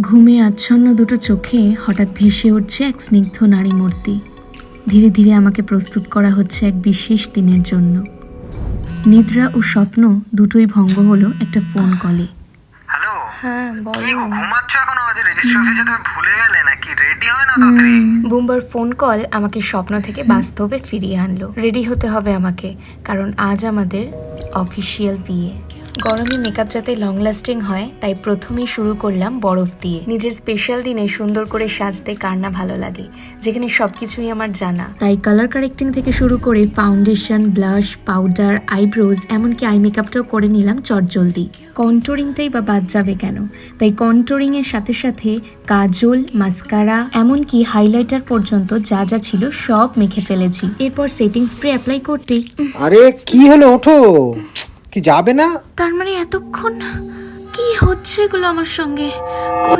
ঘুমে আচ্ছন্ন দুটো চোখে হঠাৎ ভেসে উঠছে এক স্নিগ্ধ নারী মূর্তি। ধীরে ধীরে আমাকে প্রস্তুত করা হচ্ছে এক বিশেষ দিনের জন্য। নিদ্রা ও স্বপ্ন দুটোই ভঙ্গ হলো একটা ফোন কলে। হ্যালো? হ্যাঁ বলো। ঘুমাচ্ছ এখনও? আজ রেজিস্ট্রি অফিসে তুমি ভুলে গেলে নাকি? রেডি হয় না তাড়াতাড়ি বুম্বার ফোন কল আমাকে স্বপ্ন থেকে বাস্তবে ফিরিয়ে আনলো। রেডি হতে হবে আমাকে কারণ আজ আমাদের অফিসিয়াল বিয়ে। গরমে মেকআপ যাতে লং লাস্টিং হয় তাই প্রথমেই শুরু করলাম বরফ দিয়ে। নিজের স্পেশাল দিনে সুন্দর করে সাজতে কার না ভালো লাগে যেখানে সবকিছুই আমার জানা। তাই কালার কারেক্টিং থেকে শুরু করে ফাউন্ডেশন ব্লাশ পাউডার আইব্রোজ এমনকি আই মেকআপটাও করে নিলাম চটজলদি। কন্ট্রোরিংটাই বা বাদ যাবে কেন? তাই কন্ট্রোরিং এর সাথে সাথে কাজল মাস্কারা এমনকি হাইলাইটার পর্যন্ত যা যা ছিল সব মেখে ফেলেছি। এরপর সেটিং স্প্রে অ্যাপ্লাই করতেই উম, আরে কি হলো? ওঠো! কি যাবে না? তার মানে এতক্ষণ কি হচ্ছে এগুলো আমার সঙ্গে?